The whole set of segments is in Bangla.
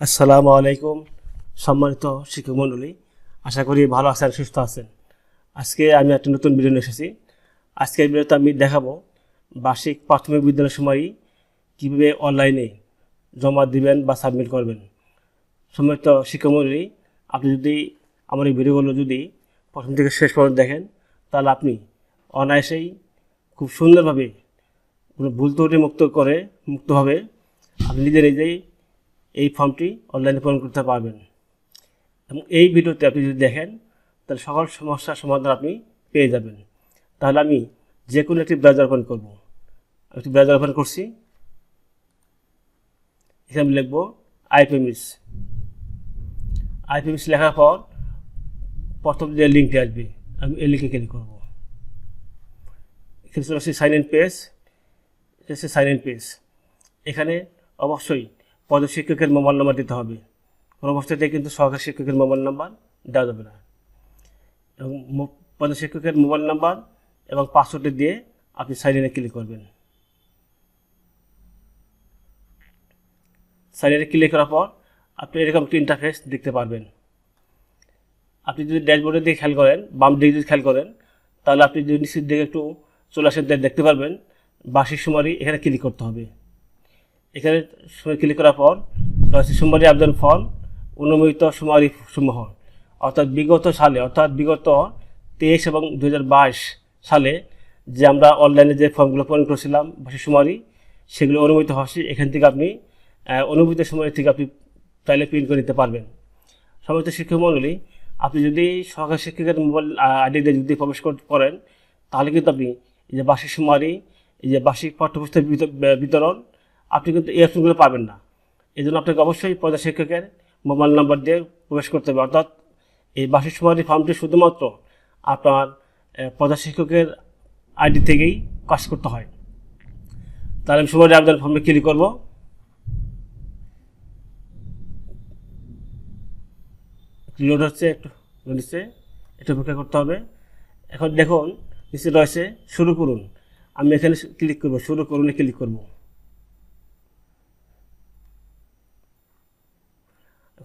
আসসালামু আলাইকুম, সম্মানিত শিক্ষক মণ্ডলী। আশা করি ভালো আছেন, সুস্থ আছেন। আজকে আমি একটা নতুন ভিডিও নিয়ে এসেছি। আজকের ভিডিওতে আমি দেখাবো বার্ষিক প্রাথমিক বিদ্যালয়ের সময়ই কীভাবে অনলাইনে জমা দিবেন বা সাবমিট করবেন। সম্মানিত শিক্ষক মণ্ডলী, আপনি যদি আমার এই ভিডিওগুলো যদি প্রথম থেকে শেষ পর্যন্ত দেখেন, তাহলে আপনি অনায়াসেই খুব সুন্দরভাবে ভুল ত্রুটি মুক্ত করে, মুক্তভাবে আপনি নিজে নিজেই এই ফর্মটি অনলাইনে পূরণ করতে পারবেন। এবং এই ভিডিওতে আপনি যদি দেখেন, তাহলে সকল সমস্যার সমাধান আপনি পেয়ে যাবেন। তাহলে আমি যে কোনো একটি ব্রাউজার ওপেন করব। একটি ব্রাউজার ওপেন করছি। এখানে আমি লিখব আইপিএমএস। আইপিএমএস লেখার পর প্রথম যে লিঙ্কটি আসবে, আমি এই লিঙ্কে ক্লিক করব। এখানে চলে আসছে সাইন ইন পেজ। হচ্ছে সাইন ইন পেজ। এখানে অবশ্যই পদশিক্ষকের মোবাইল নাম্বার দিতে হবে। কোনো অবস্থাতে কিন্তু সহকারী শিক্ষকের মোবাইল নাম্বার দেওয়া যাবে না। এবং পদশিক্ষকের মোবাইল নাম্বার এবং পাসওয়ার্ডটি দিয়ে আপনি সাইন ইনে ক্লিক করবেন। সাইন ইনে ক্লিক করার পর আপনি এরকম একটি ইন্টারফেস দেখতে পারবেন। আপনি যদি ড্যাশবোর্ডের দিকে খেয়াল করেন, বাম দিকে যদি খেয়াল করেন, তাহলে আপনি যদি নিচের দিকে একটু চলে আসেন দেখতে পারবেন বার্ষিক সুমারি এখানে ক্লিক করতে হবে। এখানে ক্লিক করার পর রয়েছে সুমারি আবেদন ফর্ম অনুমোদিত সুমারি সমূহ। অর্থাৎ বিগত সালে, অর্থাৎ বিগত তেইশ এবং দু হাজার বাইশ সালে যে আমরা অনলাইনে যে ফর্মগুলো পূরণ করেছিলাম বার্ষিক সুমারি সেগুলো অনুমোদিত হচ্ছে এখান থেকে আপনি অনুমোদিত সময় থেকে আপনি চাইলে প্রিন্ট করে নিতে পারবেন। সমস্ত শিক্ষক মণ্ডলী আপনি যদি সহকারী শিক্ষকের মোবাইল আইডি দিয়ে যদি প্রবেশ করেন তাহলে কিন্তু আপনি এই যে বার্ষিক সুমারি এই যে বার্ষিক পাঠ্যপুস্তক বিত- বিতরণ আপনি কিন্তু এই অপশনগুলো পাবেন না। এই জন্য আপনাকে অবশ্যই প্রধান শিক্ষকের মোবাইল নাম্বার দিয়ে প্রবেশ করতে হবে। অর্থাৎ এই বার্ষিক সুমারি ফর্মটি শুধুমাত্র আপনার প্রধান শিক্ষকের আইডি থেকেই কাজ করতে হয়। তাহলে আমি সুমারি আবেদন ফর্মে ক্লিক করব। লোড হচ্ছে একটু হচ্ছে একটু অপেক্ষা করতে হবে। এখন দেখুন, নিচে রয়েছে শুরু করুন। আমি এখানে ক্লিক করব, শুরু করুন, ক্লিক করব।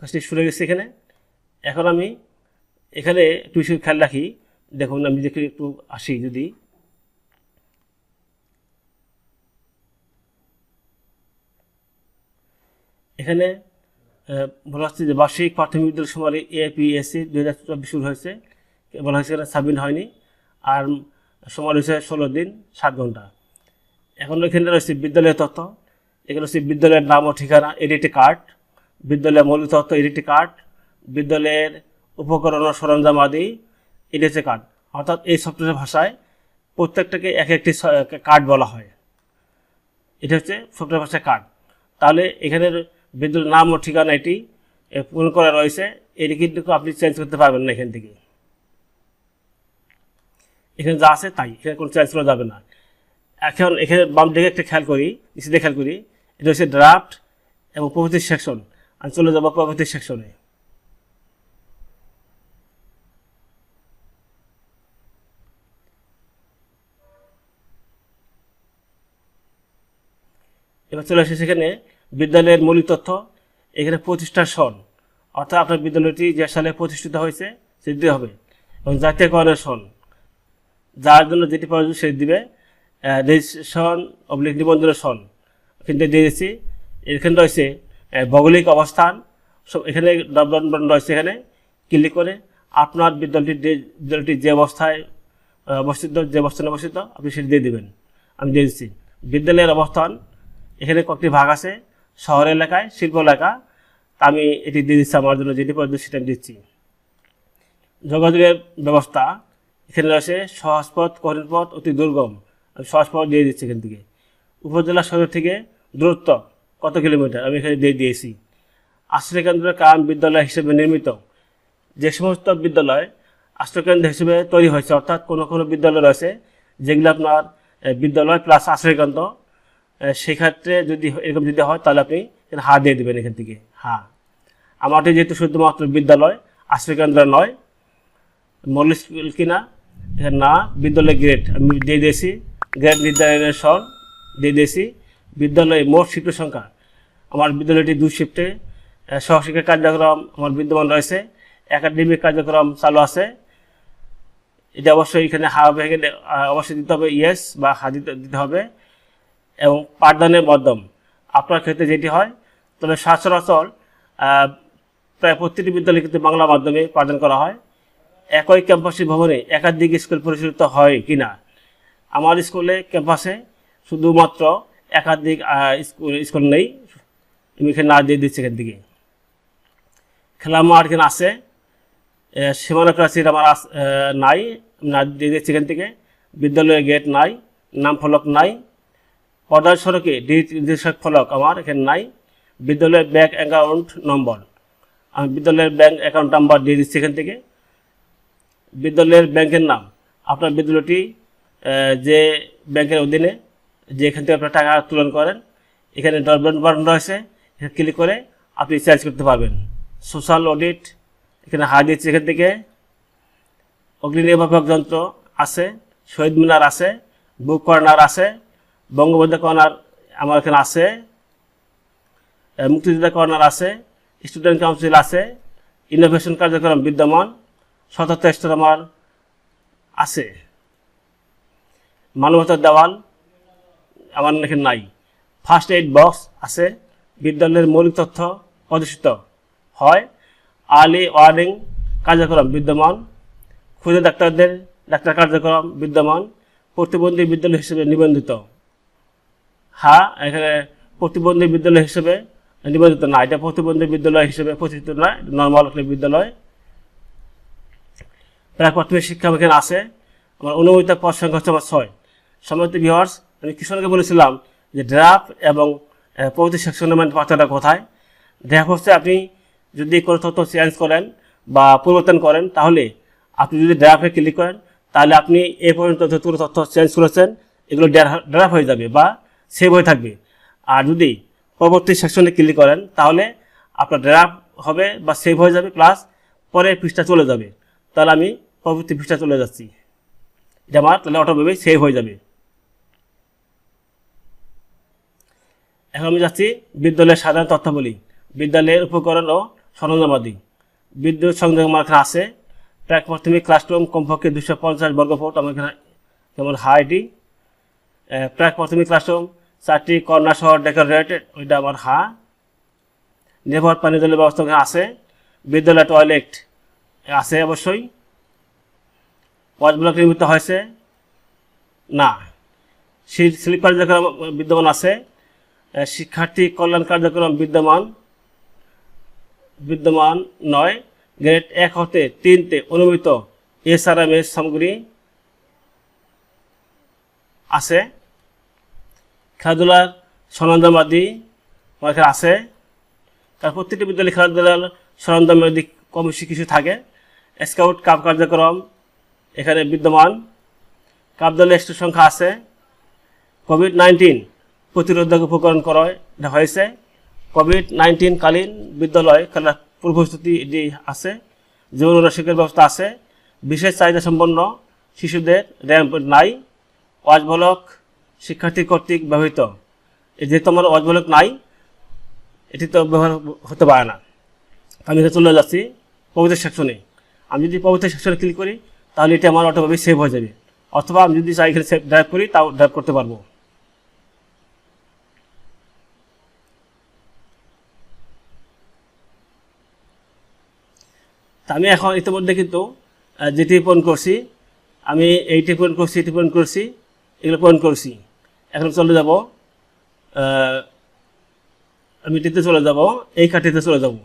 কাজটি শুরু গেছে এখানে। এখন আমি এখানে একটু বেশি খেয়াল রাখি। দেখুন, আমি দেখে একটু আসি যদি। এখানে বলা হচ্ছে যে বার্ষিক প্রাথমিক বিদ্যালয় সময় এপিএসসি দু হাজার চব্বিশ শুরু হয়েছে। বলা হয়েছে এখানে সাবমিট হয়নি। আর সময় রয়েছে ষোলো দিন, সাত ঘণ্টা। এখন এখানে রয়েছে বিদ্যালয়ের তথ্য। এখানে হচ্ছে বিদ্যালয়ের নাম ও ঠিকানা, এডিটি কার্ড। বিদ্যালয়ের মৌলিক তথ্য এডিটি কার্ড বিদ্যালয়ের উপকরণ ও সরঞ্জাম আদি এডিটি কার্ড অর্থাৎ এই সফটওয়্যার ভাষায় প্রত্যেকটাকে এক একটি কার্ড বলা হয়। এটা হচ্ছে সফটওয়্যার ভাষায় কার্ড। তাহলে এখানে বিদ্যুৎ নাম ও ঠিকানা এটি পূরণ করা রয়েছে। এটি কিন্তু আপনি চেঞ্জ করতে পারবেন না এখান থেকে। এখানে যা আছে তাই, এখানে কোনো চেঞ্জ করা যাবে না। এখন এখানে বাম দিকে একটা খেয়াল করি নিচে খেয়াল করি। এটা হচ্ছে ড্রাফট এবং প্রগতি সেকশন আমি চলে যাব প্রগতি সেকশনে। এবার চলে আসে সেখানে বিদ্যালয়ের মৌলিক তথ্য। এখানে প্রতিষ্ঠার সন, অর্থাৎ আপনার বিদ্যালয়টি যে সালে প্রতিষ্ঠিত হয়েছে, সেটি দিতে হবে। এবং জাতীয়করণের সন, যার জন্য যেটি প্রয়োজন সেটি দিবে। রেজিস্ট্রেশন অবলিক নিবন্ধনের সন কিন্তু দিয়ে দিচ্ছি এখানে রয়েছে ভৌগোলিক অবস্থান, সব এখানে রয়েছে এখানে ক্লিক করে আপনার বিদ্যালয়টি যে- বিদ্যালয়টি যে অবস্থায় অবস্থিত, যে অবস্থানে অবস্থিত, আপনি সেটি দিয়ে দেবেন। আমি দিয়ে দিচ্ছি। বিদ্যালয়ের অবস্থান, এখানে কয়েকটি ভাগ আছে, শহর এলাকায়, শিল্প এলাকা। আমি এটি দিয়ে দিচ্ছি আমার জন্য, যেটি প্রয়োজন সেটা আমি দিচ্ছি। যোগাযোগের ব্যবস্থা, এখানে রয়েছে সহজপথ, কঠিন পথ অতি দুর্গম। আমি সহজপথ দিয়ে দিচ্ছি এখান থেকে। উপজেলা শহর থেকে দূরত্ব কত কিলোমিটার? আমি এখানে দিয়ে দিয়েছি। আশ্রয়কেন্দ্রের কারণ বিদ্যালয় হিসেবে নির্মিত। যে সমস্ত বিদ্যালয় আশ্রয়কেন্দ্র হিসেবে তৈরি হয়েছে, অর্থাৎ কোনো কোনো বিদ্যালয় রয়েছে, যেগুলো আপনার বিদ্যালয় প্লাস আশ্রয়কেন্দ্র সেক্ষেত্রে যদি এরকম যদি হয়, তাহলে আপনি হা দিয়ে দেবেন এখান থেকে। হা আমারটি যেহেতু শুধুমাত্র বিদ্যালয়, আশ্রয়কেন্দ্র নয় মৌলিক স্কুল কিনা না বিদ্যালয় গ্রেড আমি দিয়ে দিয়েছি। গ্রেড নির্ধারণের সন দিয়ে দিয়েছি। বিদ্যালয়ে মোট শিফটের সংখ্যা আমার বিদ্যালয়টি দুই শিফটে। সহশিক্ষা কার্যক্রম আমার বিদ্যমান রয়েছে। একাডেমিক কার্যক্রম চালু আছে। এটা অবশ্যই এখানে হা ভেঙে দে- আহ, অবশ্যই দিতে হবে ইয়েস বা হা দিতে দিতে হবে। এবং পাঠদানের মাধ্যম। আপনার ক্ষেত্রে যেটি হয় তবে সচরাচর প্রায় প্রতিটি বিদ্যালয়ে কিন্তু বাংলা মাধ্যমে পাঠদান করা হয়। একই ক্যাম্পাসের ভবনে একাধিক স্কুল পরিচালিত হয় কি না আমার স্কুলে ক্যাম্পাসে শুধুমাত্র একাধিক স্কুল স্কুল নেই। আমি এখানে না দিয়ে দিচ্ছি এখান থেকে। খেলা মাঠ এখানে এ, সীমানা ক্লাসির আমার আস- নাই। না দিয়ে দিচ্ছি এখান থেকে। বিদ্যালয়ের গেট নাই নাম ফলক নাই। পর্দার সড়কে নির্দেশক ফলক আমার এখানে নাই। বিদ্যালয়ের ব্যাংক অ্যাকাউন্ট নম্বর আমি বিদ্যালয়ের ব্যাংক অ্যাকাউন্ট নাম্বার দিয়ে দিচ্ছি এখান থেকে। বিদ্যালয়ের ব্যাংকের নাম। আপনার বিদ্যালয়টি যে ব্যাংকের অধীনে যে এখান থেকে আপনার টাকা তুলন করেন, এখানে ডরবেন বাটন রয়েছে, এখানে ক্লিক করে আপনি চার্জ করতে পারবেন। সোশ্যাল অডিট এখানে হার দিচ্ছে এখান থেকে। অগ্নি নির্বাপক যন্ত্র আছে, শহীদ মিনার আছে বুক কর্নার আছে, বঙ্গবন্ধু কর্নার আমার এখানে আছে মুক্তিযোদ্ধা কর্নার আছে স্টুডেন্ট কাউন্সিল আছে ইনোভেশন কার্যক্রম বিদ্যমান স্টোর আমার আছে। মানবতার দেওয়াল আমার এখানে নাই। ফার্স্ট এইড বক্স আছে, বিদ্যালয়ের মৌলিক তথ্য প্রদর্শিত হয় আর্লি ওয়ার্নিং কার্যক্রম বিদ্যমান, ক্ষুদে ডাক্তারদের, ডাক্তার কার্যক্রম বিদ্যমান, প্রতিবন্ধী বিদ্যালয় হিসেবে নিবন্ধিত। হ্যাঁ এখানে প্রতিবন্ধী বিদ্যালয় হিসেবে নিবন্ধিত না, এটা প্রতিবন্ধী বিদ্যালয় হিসেবে প্রতিষ্ঠিত নয় নর্মাল বিদ্যালয়। প্রায় প্রাথমিক শিক্ষা এখানে আছে, আমার অনুমোদিত পদ সংখ্যা হচ্ছে আমার ছয়। সম্মানিত ভিওয়ার্স আমি কিশোরকে বলেছিলাম যে ড্রাফট এবং আহ, প্রগতি সেকশনের মানে পাত্রটা কোথায়? ড্রাফট হচ্ছে আপনি যদি কোনো তথ্য চেঞ্জ করেন বা পরিবর্তন করেন তাহলে আপনি যদি ড্রাফে ক্লিক করেন তাহলে আপনি এ পর্যন্ত যতগুলো তথ্য চেঞ্জ করেছেন এগুলো ড্রাফট হয়ে যাবে বা সেভ হয়ে থাকবে। আর যদি পরবর্তী সেকশনে ক্লিক করেন তাহলে আপনার ড্রাফট হবে বা সেভ হয়ে যাবে প্লাস পরের পৃষ্ঠা চলে যাবে। তাহলে আমি পরবর্তী পৃষ্ঠা চলে যাচ্ছি। এটা আমার তাহলে অটোমেটিক সেভ হয়ে যাবে। এখন আমি যাচ্ছি বিদ্যালয়ের সাধারণ তথ্যাবলী, বিদ্যালয়ের উপকরণ ও সরঞ্জামাদি। বিদ্যুৎ সংযোগ এখানে আছে, প্রাক প্রাথমিক ক্লাসরুম কমপক্ষে দুশো পঞ্চাশ বর্গফুট আমার এখানে যেমন হাইটি প্রাক প্রাথমিক ক্লাসরুম চারটি কর্নার সহ ডেকোরেটেড ওইটা আমার হা। নির্ভর পানীয় জলের ব্যবস্থা আছে বিদ্যালয় টয়লেট আছে অবশ্যই। ওয়াচ নির্মিত হয়েছে, না। শি- স্লিপ কার্যক্রম বিদ্যমান আছে। শিক্ষার্থী কল্যাণ কার্যক্রম বিদ্যমান বিদ্যমান নয়, গ্রেড এক হতে তিনতে অনুমিত এসআরএমএস সামগ্রী আছে। খেলাধুলার সরঞ্জামাদি এখানে আছে। তার প্রত্যেকটি বিদ্যালয়ে খেলাধুলার সরঞ্জামাদি কম বেশি কিছু থাকে। স্কাউট কাপ কার্যক্রম এখানে বিদ্যমান। কাপ দলের একটু সংখ্যা আছে। কোভিড নাইন্টিন প্রতিরোধক উপকরণ করা হয়েছে। কোভিড নাইন্টিন কালীন বিদ্যালয় খেলার পূর্বস্থিতি এটি আছে। জীবন রসিকের ব্যবস্থা আছে। বিশেষ চাহিদা সম্পন্ন শিশুদের র্যাম্প নাই। ওয়াজ ব্লক শিক্ষার্থী কর্তৃক ব্যবহৃত। যেহেতু আমার ওয়াজ ব্লক নাই, এটি তো ব্যবহার হতে পারে না। আমি এখানে চলে যাচ্ছি পবিত্র সেকশনে। আমি যদি পবিত্র সেকশনে ক্লিক করি, তাহলে এটি আমার অটোভাবে সেভ হয়ে যাবে। অথবা আমি যদি চাই এখানে সেভ ড্রাইভ করি, তাও ড্রাইভ করতে পারব। আমি এখন ইতিমধ্যে কিন্তু যেটি পূরণ করছি। আমি এইটি পূরণ করছি এটি পূরণ করছি, এগুলো পূরণ করছি। এখন চলে যাব আমি এটিতে চলে যাব, এই কাঠিতে চলে যাব।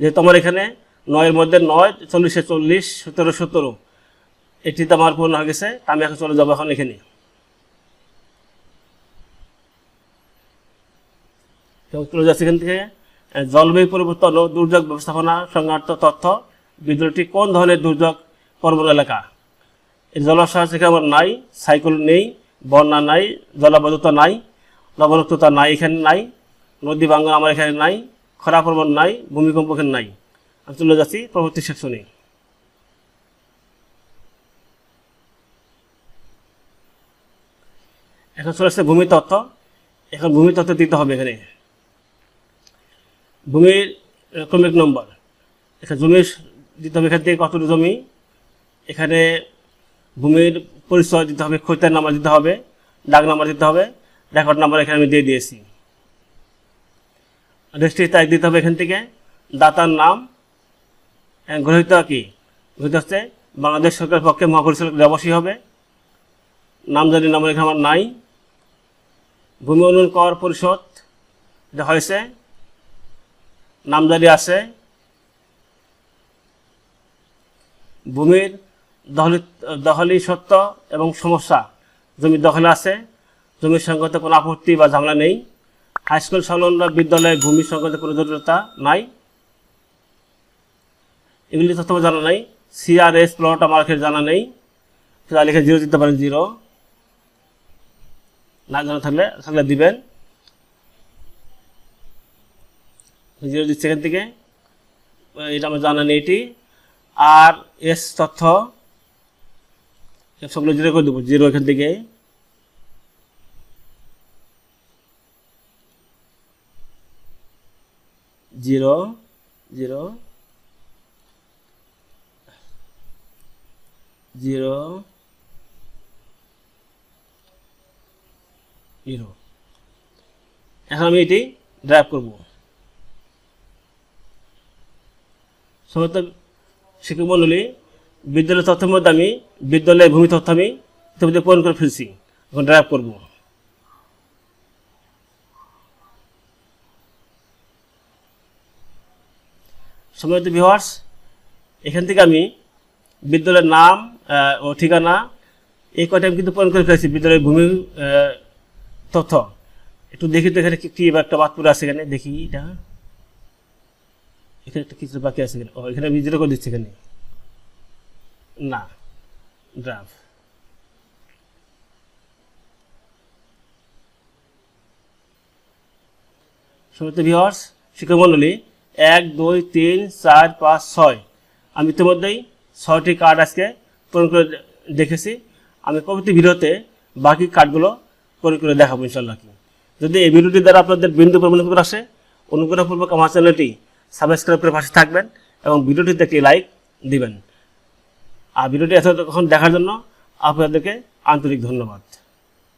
যেহেতু আমার এখানে নয়ের মধ্যে নয়, চল্লিশে চল্লিশ, সতেরো সতেরো। এটিতে আমার পূর্ণ হয়ে গেছে আমি এখন চলে যাব এখন এখানে। চলে যাচ্ছে এখান থেকে। জলবায়ু পরিবর্তন ও দুর্যোগ ব্যবস্থাপনা সংক্রান্ত তথ্য। বিদ্রোহটি কোন ধরনের দুর্যোগ প্রবণ এলাকা? এই জলাশয় আমার নাই, সাইকেল নেই, বন্যা নাই, জলাবদ্ধতা নাই, লবণাক্ততা নাই, এখানে নাই, নদী ভাঙ্গন আমার এখানে নাই, খরা প্রবণ নাই ভূমিকম্প এখানে নাই। আমি চলে যাচ্ছি পরবর্তী সেকশনে। এখন চলে আসছে ভূমি তত্ত্ব। এখন ভূমি তত্ত্ব দিতে হবে এখানে। ভূমির ক্রমিক নম্বর। এখানে জমি দিতে হবে, এখান থেকে কতটুকু জমি? এখানে ভূমির পরিচয় দিতে হবে খৈতার নাম্বার দিতে হবে, ডাক নাম্বার দিতে হবে রেকর্ড নাম্বার এখানে আমি দিয়ে দিয়েছি। রেজিস্ট্রি তারিখ দিতে হবে এখান থেকে, দাতার নাম গ্রহীতা কি? গ্রহীতা হচ্ছে বাংলাদেশ সরকারের পক্ষে মহাপরিচালক অবশ্যই হবে। নামজারি নাম্বার এখানে আমার নাই। ভূমি উন্নয়ন কর পরিষদ হয়েছে। নামজারি আছে। ভূমির দখলি সত্য এবং সমস্যা। জমির দখলে আছে, জমির সঙ্গত কোনো আপত্তি বা ঝামেলা নেই। হাই স্কুল সংলগ্ন বিদ্যালয়ে ভূমি সংক্রান্ত কোনো জটিলতা নাই। এগুলি তথ্য জানা নেই। সিআরএস প্লট আমার জানা নেই। তাহলে লিখে জিরো দিতে পারেন জিরো না জানা থাকলে থাকলে দিবেন। জিরো দিচ্ছে এখান থেকে। এটা আমার জানা নেই এটি। আর এস তথ্য সবগুলো জিরো করে দেবো, জিরো এখান থেকে। Zero zero zero zero. এখন আমি এটি ড্রাইভ করব। সমস্ত শিক্ষক মণ্ডলী বিদ্যালয় তথ্যের মধ্যে আমি, বিদ্যালয়ের ভূমি তথ্য আমি ইতিমধ্যে পূরণ করে ফেলছি। এখন ড্রাইভ করব। সময়ত ভিওয়ার্স এখান থেকে আমি বিদ্যালয়ের নাম ও ঠিকানা, এই কয়টা আমি কিন্তু পূরণ করে ফেলেছি। বিদ্যালয়ের ভূমি তথ্য। একটু দেখি তো এখানে কি একটা বাদ পড়ে আছে এখানে। দেখি এটা। এখানে একটা কিছু বাকি আছে ও, এখানে আমি জিরো করে দিচ্ছি এখানে। না ড্রাফ সমিত ভিওয়ার্স শিক্ষক মণ্ডলী এক, দুই, তিন, চার, পাঁচ, ছয়। আমি ইতিমধ্যেই ছয়টি কার্ড আজকে পূরণ করে দেখেছি। আমি পরবর্তী ভিডিওতে বাকি কার্ডগুলো পূরণ করে দেখাবো ইনশাল্লাহ যদি এই ভিডিওটি দ্বারা আপনাদের বিন্দু পরিমাণ করে আসে অনুগ্রহপূর্বক আমার চ্যানেলটি সাবস্ক্রাইব করে পাশে থাকবেন এবং ভিডিওটিতে একটি লাইক দিবেন। আর ভিডিওটি এতক্ষণ দেখার জন্য আপনাদেরকে আন্তরিক ধন্যবাদ।